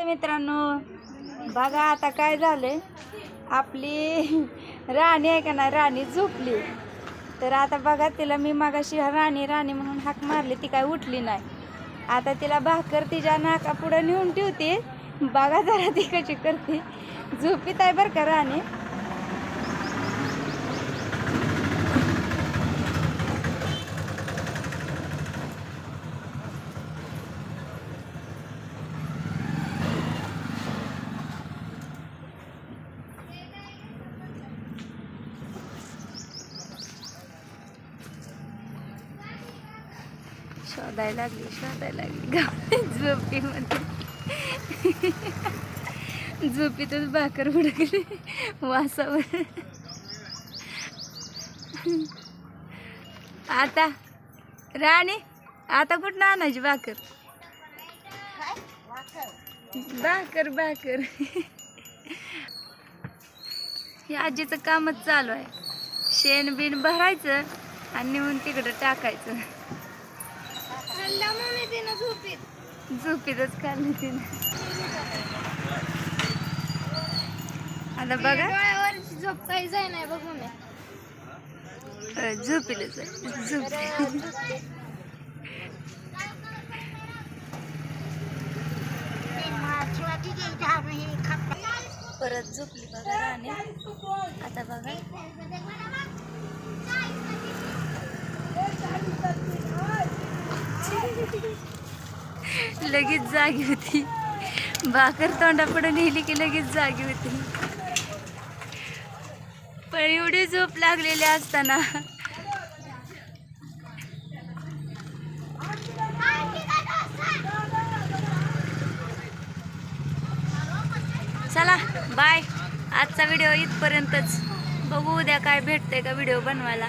नमस्ते मित्रांनो. बघा आता काय झालंय. आपली राणी आहे का नाही राणी झोपली. तर आता बघा तिला मी मागाशी राणी राणी म्हणून हाक मारली ती काय उठली नाही. आता तिला भाकर तिच्या नाका पुढं नेऊन ठेवते. बघा जरा ती कशी करते. झोपीत आहे बरं का राणी? शोधायला लागली शोधायला लागली. झोपीमध्ये. झोपीतच भाकर उडकली. वासावर. आता राणी आता कुठं आणायची भाकर? भाकर भाकर. हे आजीचं कामच चालू आहे. शेण बिण भरायचं आणि नेऊन तिकडं टाकायचं. झोपीतच खाल्लं तिने. आता बघा. झोप काही जाय नाही बघू अं, झोपीलच. झोपी. परत झोपली बघा राणी. आता बघा. लगेच जागी होती. भाकर तोंडापुढे नेली की लगेच जागी होती. पण एवढी झोप लागलेली असताना. चला बाय आजचा व्हिडिओ इथपर्यंतच. बघू उद्या काय भेटतंय का व्हिडिओ बनवायला.